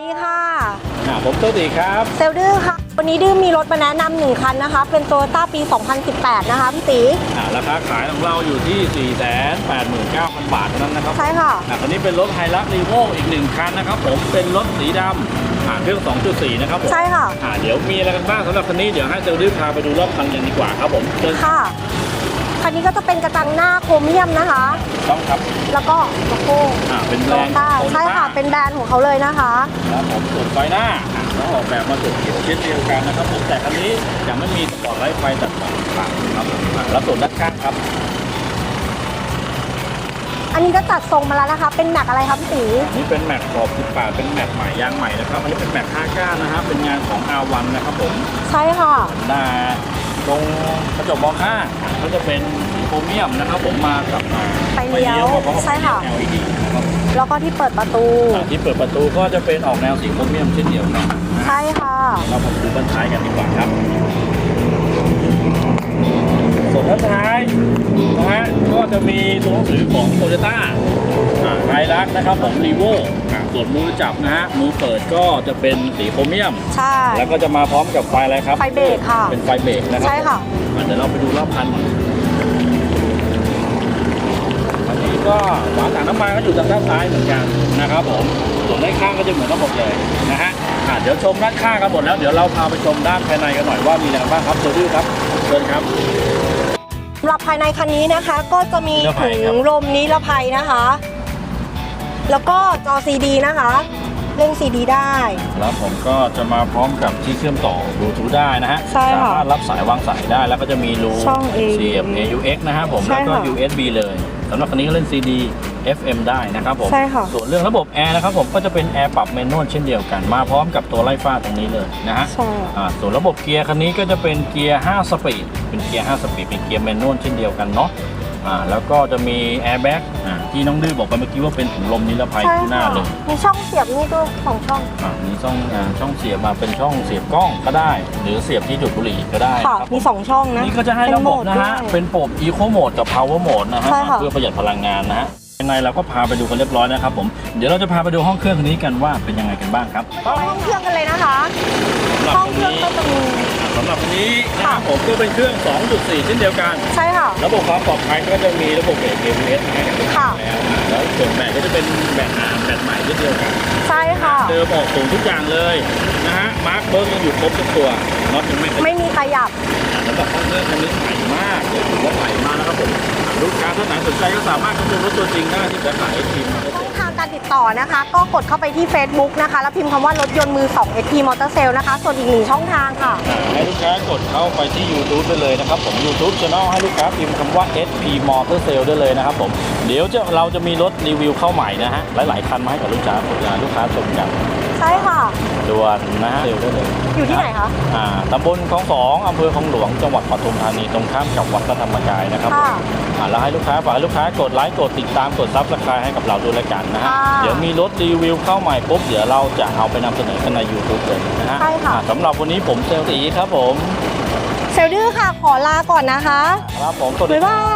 ดีค่ะ อ่าผมโตติครับ เซลดื้อค่ะ วันนี้ดื้อมีรถมาแนะนำหนึ่งคันนะคะ เป็นโตโยต้าปี 2018 นะคะพี่ตีอ่าราคาขายของเราอยู่ที่ 4 8 9 0 0 0 บาทเท่านั้นนะครับใช่ค่ะ อ่าคันนี้เป็นรถไฮรักรีโวอีกหนึ่งคันนะครับผม เป็นรถสีดำอ่าเครื่อง 2.4 นะครับผมใช่ค่ะ อ่าเดี๋ยวมีอะไรกันบ้างสำหรับคันนี้ เดี๋ยวให้เซลล์พาไปดูรอบคันกันดีกว่าครับผมเชิญค่ะ คันนี้ก็จะเป็นกระจังหน้าโครเมียมนะคะ ต้องครับ แล้วก็โลโก้อ่าเป็นแบโตรโยนด์ต้าโตโยใช่ค่ะ เป็นแบรนด์ของเขาเลยนะคะครับผมส่วนไฟหน้าอ่าแล้วออกแบบมาสุดเขียวเช่นเดียวกันนะครับผมแต่คันนี้ยังไม่มีสปอร์ตไลท์ไฟตัดหมอกต่างๆครับผมอ่าแล้วส่วนด้านข้างครับอันนี้ก็จัดทรงมาแล้วนะคะ เป็นแม็กอะไรครับพี่ตีอันนี้เป็นแม็กขอบ18เป็นแม็กใหม่ยางใหม่นะครับอันนี้เป็นแม็ก5ก้านนะฮะเป็นงานของ R1 นะครับผม ใช่ค่ะ หน้า ตรงกระจกมองข้างก็จะเป็นโครเมียมนะครับ ผมมากับอ่าไฟเลี้ยวพร้อมกับใช่ค่ะไฟเลี้ยว LED นะครับแล้วแล้วก็ที่เปิดประตูอ่าที่เปิดประตูก็จะเป็นออกแนวสีโครเมียมเช่นเดียวกันนะใช่ค่ะเรามาดูด้านท้ายกันดีกว่าครับส่วนด้านท้ายนะฮะก็จะมีตัวหนังสือของโตโยต้า ไฮรักนะครับของรีโวส่วนมือจับนะฮะมือเปิดก็จะเป็นสีโครเมียม ใช่ แล้วก็จะมาพร้อมกับไฟอะไรครับ ไฟเบรกค่ะ เป็นไฟเบรกนะครัใช่ค่ะอะเดี๋ยวเราไปดูรอบคันก่อนอันนี้ก็ฝาถังน้ำมันก็อยู่ทางด้านซ้ายเหมือนกันนะครับผม ส่วนด้านข้างก็จะเหมือนกันหมดเลยนะฮะอะเดี๋ยวชมด้านข้างกันหมดแล้วเดี๋ยวเราพาไปชมด้านภายในกันหน่อยว่ามีอะไรบ้างครับเซอร์ดี้ครับเชิญครับสำหรับภายในคันนี้นะคะก็จะมีนิรภัถุยงครับลมนิรภัยนะคะ แล้วก็จอซีดีนะคะ เล่นซีดีได้ แล้วผมก็จะมาพร้อมกับที่เชื่อมต่อบลูทูธได้นะฮะ ใช่ค่ะสามารถรับสายวางสายได้แล้วก็จะมีรูช่อง A เสียบ AUX นะฮะผม ใช่แล้วก็ค่ะ USB เลยสำหรับคันนี้ก็เล่น CD FM ได้นะครับผม ใช่ค่ะ ส่วนเรื่องระบบแอร์นะครับผมก็จะเป็นแอร์ปรับเมนวลเช่นเดียวกัน มาพร้อมกับตัวไล่ฟ้าตรงนี้เลยนะฮะ ใช่ อ่าส่วนระบบเกียร์คันนี้ก็จะเป็นเกียร์ 5 สปีด เป็นเกียร์ 5 สปีด เป็นเกียร์แมนนวลเช่นเดียวกันเนาะ อ่าแล้วก็จะมีแอร์แบ็กอ่าที่น้องดื้อบอกไปเมื่อกี้ว่าเป็นถุงลมนิรภัยใช่ที่หน้าค่ะเลยมีช่องเสียบนี่ด้วยสองช่อง อ่ามีช่องอ่าช่องเสียบมาเป็นช่องเสียบกล้องก็ได้ หรือเสียบที่จุดบุหรี่ก็ได้ค่ะครับมีสองช่องนะนี่ก็จะให้ระบบนะฮะ เป็เป็นนโหมด Eco Mode กับ Power Mode นะฮะ ใช่ค่ะ เพื่อประหยัดพลังงานนะฮะยังไงเราก็พาไปดูกันเรียบร้อยนะครับผม เดี๋ยวเราจะพาไปดูห้องเครื่องคันนี้กันว่าเป็นยังไงกันบ้างครับไปห้องเครื่องกันเลยนะคะสำ หรับห้องคันเครื่องนี้ก็จะมีสำหรับคันนี้นะค่ะผมก็เป็นเครื่อง 2.4 เช่นเดียวกัน ใช่ค่ะ ระบบความปลอดภัยก็จะมีระบบเบรก ABS นะฮะอย่างที่ค่ะ แล้วอะแล้วส่วนแบตก็จะเป็นแบตอาร์มแบตใหม่เช่นเดียวกัน ใช่ค่ะ เดิมออกสูงทุกอย่างเลยนะฮะมาร์คเบิร์กยังอยู่ครบทุกตัวน็อตยังไม่ขยับไม่มีขยับอะสำหรับห้องเครื่องคันนี้ใหม่มากเลยถือว่าใหม่มากนะครับผมอะลูกค้าท่านไหนสนใจก็สามารถเข้าดูรถตัวจริงได้ที่สาขาเอทีมมอเตอร์เซช่องลทาง การติดต่อนะคะ ก็กดเข้าไปที่ Facebook นะคะ แล้วพิมพ์คำว่ารถยนต์มือ2 SP Motor Sale นะคะ ส่วนอีกหนึ่งช่องทางค่ะ ให้ลูกค้ากดเข้าไปที่ YouTube ได้เลยนะครับผม YouTube Channel ให้ลูกค้าพิมพ์คำว่า SP Motor Sale ได้เลยนะครับผมเดี๋ยวจะเราจะมีรถรีวิวเข้าใหม่นะฮะหลายๆคันมาให้กับลูกค้าลูกค้าชมกันใช่ค่ะด่วนนะฮะเร็วได้เลยอยู่ที่ไหนคะอ่าตำบลคลองสองอำเภอคลองหลวงจังหวัดปทุมธานีตรงข้ามกับวัดพระธรรมกายนะครับค่ะอ่าแล้วให้ลูกค้าฝากให้ลูกค้ากดไลค์กดติดตามกดซับสไครต์ให้กับเราด้วยละกันนะฮะค่ะเดี๋ยวมีรถรีวิวเข้าใหม่ปุ๊บเดี๋ยวเราจะเอาไปนำเสนอกันใน YouTube เลยนะฮะใช่ค่ะ อ่าสำหรับวันนี้ผมเซลตีครับผมเซลดื้อค่ะขอลาก่อนนะคะ ครับผมสวัสดี บ๊ายบาย